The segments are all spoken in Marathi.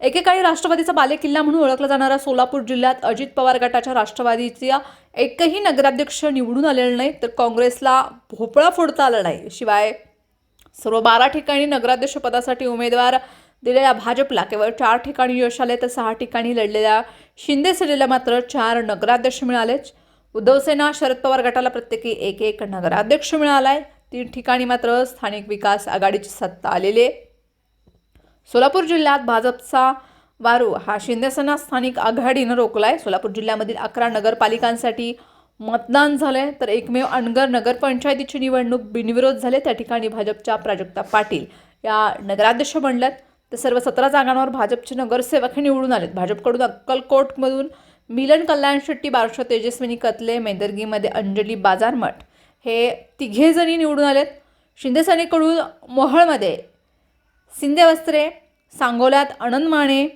एकेकाळी राष्ट्रवादीचा बालेकिल्ला म्हणून ओळखला जाणारा सोलापूर जिल्ह्यात अजित पवार गटाच्या राष्ट्रवादीचा एकही नगराध्यक्ष निवडून आलेला नाही तर काँग्रेसला भोपळा फोडता आला नाही. शिवाय सर्व बारा ठिकाणी नगराध्यक्ष पदासाठी उमेदवार दिलेल्या भाजपला केवळ चार ठिकाणी यश आले तर सहा ठिकाणी लढलेल्या शिंदे सेनेला मात्र चार नगराध्यक्ष मिळालेच. उद्धवसेना शरद पवार गटाला प्रत्येकी एक एक नगराध्यक्ष मिळाला आहे तीन ठिकाणी मात्र स्थानिक विकास आघाडीची सत्ता आलेली आहे. सोलापूर जिल्ह्यात भाजपचा वारू हा शिंदेसेना स्थानिक आघाडीनं रोखलाय. सोलापूर जिल्ह्यामधील अकरा नगरपालिकांसाठी मतदान झालंय. तर एकमेव अणगर नगरपंचायतीची निवडणूक बिनविरोध झाले. त्या ठिकाणी भाजपच्या प्राजक्ता पाटील या नगराध्यक्ष बनल्यात. तर सर्व सतरा जागांवर भाजपचे नगरसेवक हे निवडून आलेत. भाजपकडून अक्कलकोटमधून मिलन कल्याण शेट्टी बारशो तेजस्विनी कतले मेदर्गीमध्ये अंजली बाजारमठ हे तिघेजणी निवडून आलेत. शिंदेसेनेकडून मोहळमध्ये सिंदे वस्त्रे सांगोल्यात आनंद माने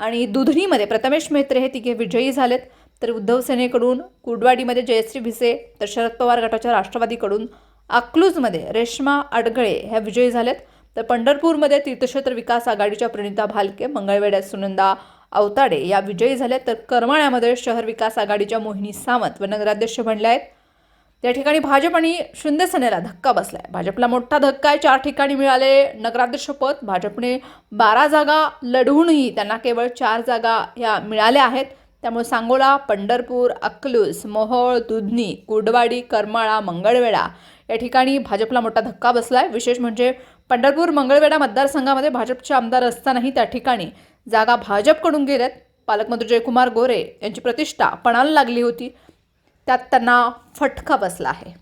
आणि दुधणीमध्ये प्रथमेश मेत्रे हे तिघे विजयी झालेत. तर उद्धव सेनेकडून कुडवाडीमध्ये जयश्री भिसे तर शरद पवार गटाच्या राष्ट्रवादीकडून अकलूजमध्ये रेश्मा अडगळे ह्या विजयी झालेत. तर पंढरपूरमध्ये तीर्थक्षेत्र विकास आघाडीच्या प्रणिता भालके मंगळवेड्यात सुनंदा अवताडे या विजयी झाल्या तर करमाळ्यामध्ये शहर विकास आघाडीच्या मोहिनी सावंत व नगराध्यक्ष बनल्या आहेत. त्या ठिकाणी भाजप आणि शिंदेसेनेला धक्का बसलाय. भाजपला मोठा धक्का आहे. चार ठिकाणी मिळाले नगराध्यक्षपद भाजपने बारा जागा लढवूनही त्यांना केवळ चार जागा ह्या मिळाल्या आहेत. त्यामुळे सांगोला पंढरपूर अकलूस मोहोळ दुधनी कुर्डवाडी करमाळा मंगळवेढा या ठिकाणी भाजपला मोठा धक्का बसलाय. विशेष म्हणजे पंढरपूर मंगळवेढा मतदारसंघामध्ये भाजपचे आमदार असतानाही त्या ठिकाणी जागा भाजपकडून गेल्यात. पालकमंत्री जयकुमार गोरे यांची प्रतिष्ठा पणाला लागली होती. त्यात त्यांना फटका बसला आहे.